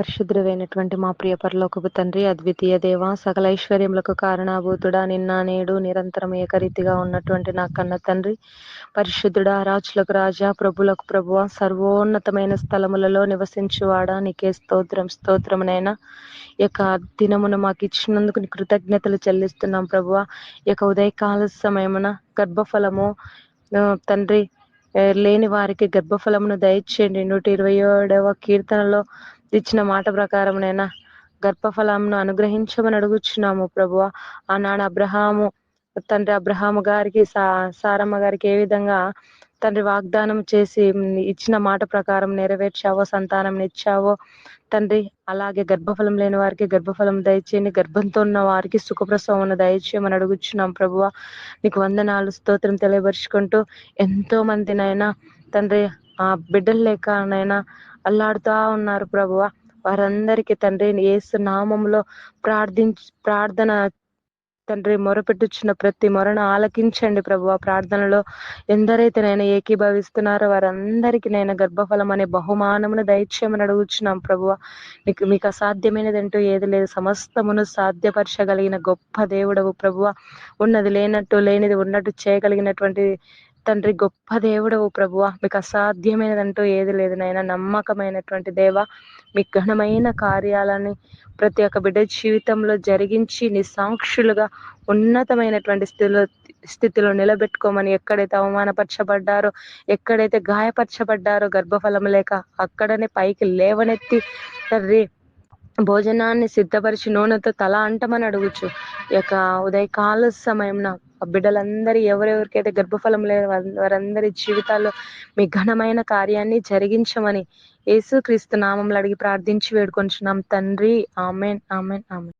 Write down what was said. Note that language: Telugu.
పరిశుద్ధుడైనటువంటి మా ప్రియ పరలోకపు తండ్రి అద్వితీయ దేవ సకల ఐశ్వర్యములకు కారణభూతుడా నిన్న నేడు నిరంతరం ఏకరీతిగా ఉన్నటువంటి నా కన్న తండ్రి పరిశుద్ధుడా రాజులకు రాజా ప్రభులకు ప్రభువ సర్వోన్నతమైన స్థలములలో నివసించువాడా. నీకే స్తోత్రం స్తోత్రమునైనా యొక్క దినమును మాకు ఇచ్చినందుకు కృతజ్ఞతలు చెల్లిస్తున్నాం ప్రభువ. యొక్క ఉదయకాల సమయమున గర్భఫలము తండ్రి లేని వారికి గర్భఫలమును దయచేయండి. నూట ఇరవై ఏడవ కీర్తనలో ఇచ్చిన మాట ప్రకారం నైనా? గర్భఫలంను అనుగ్రహించమని అడుగుచున్నాము ప్రభువ. ఆనాడు అబ్రహాము తండ్రి అబ్రహాము గారికి సా సారమ్మ గారికి ఏ విధంగా తండ్రి వాగ్దానం చేసి ఇచ్చిన మాట ప్రకారం నెరవేర్చావో సంతానం ఇచ్చావో తండ్రి అలాగే గర్భఫలం లేని వారికి గర్భఫలం దయచేయండి. గర్భంతో ఉన్న వారికి సుఖప్రసవం దయచేయమని అడుగుచున్నాం ప్రభువ. నీకు వందనాలు స్తోత్రం తెలియపరుచుకుంటూ ఎంతో మందినైనా తండ్రి ఆ బిడ్డలు లేక నైనా అల్లాడుతా ఉన్నారు ప్రభువ. వారందరికీ తండ్రి ఏసు నామంలో ప్రార్థించి ప్రార్థన తండ్రి మొరపెట్టుచున్న ప్రతి మొరను ఆలకించండి ప్రభు ప్రార్థనలో ఎందరైతే నేను ఏకీభవిస్తున్నారో వారందరికీ నేను గర్భఫలం అనే బహుమానమును దయచేయమని అడుగుచున్నాం ప్రభు మీకు మీకు అసాధ్యమైనదంటూ ఏది లేదు. సమస్తమును సాధ్యపరచగలిగిన గొప్ప దేవుడవు ప్రభువ. ఉన్నది లేనట్టు లేనిది ఉన్నట్టు చేయగలిగినటువంటి తండ్రి గొప్ప దేవుడవు ప్రభువ. మీకు అసాధ్యమైనదంటూ ఏది లేదు నాయన. నమ్మకమైనటువంటి దేవ మీ ఘనమైన కార్యాలని ప్రతి ఒక్క బిడ్డ జీవితంలో జరిగించి నిస్సాక్షులుగా ఉన్నతమైనటువంటి స్థితిలో స్థితిలో నిలబెట్టుకోమని ఎక్కడైతే అవమానపరచబడ్డారో ఎక్కడైతే గాయపరచబడ్డారో గర్భఫలం లేక అక్కడనే పైకి లేవనెత్తి తండ్రి భోజనాన్ని సిద్ధపరిచి నూనెతో తల అంటమని అడుగుచు. యొక్క ఉదయకాల సమయంన బిడ్డలందరి ఎవరెవరికైతే గర్భఫలం లేని వారందరి జీవితాల్లో మీ ఘనమైన కార్యాన్ని జరిగించమని యేసుక్రీస్తు నామంలో అడిగి ప్రార్థించి వేడుకొంచున్నాం. తండ్రి ఆమెన్ ఆమెన్ ఆమెన్.